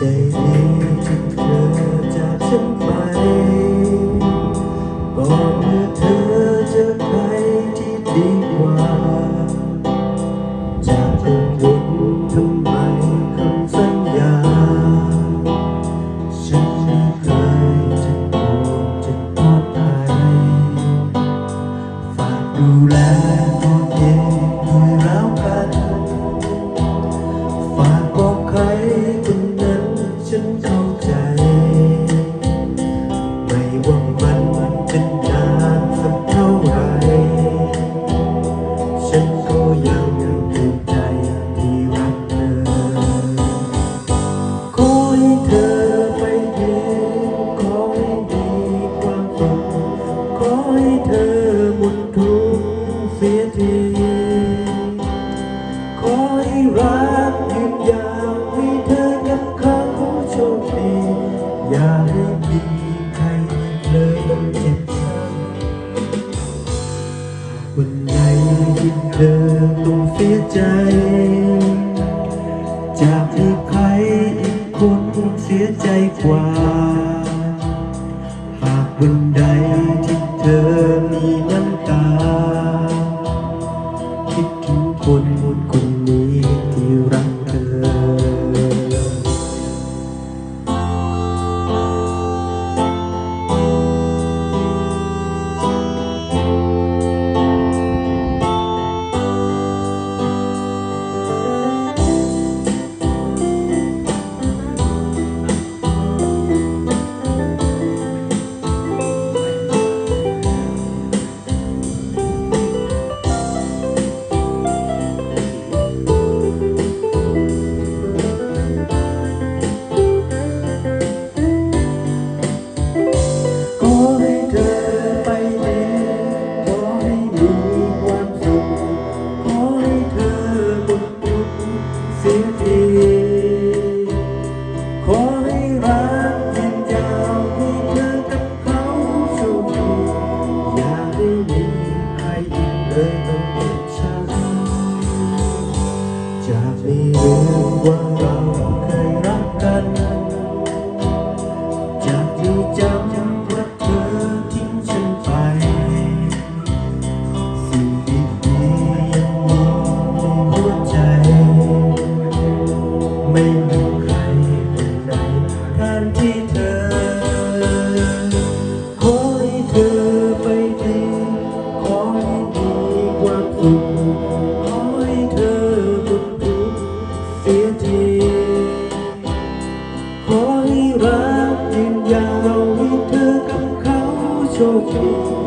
day. รักยืนยาวให้เธอกับเขาโชคดี อย่าให้มีใครเลยอเจ็บช้ำวันใดที่เธอต้องเสียใจ จากที่ใครอีกคนเสียใจกว่า หากวันใด 내 okay.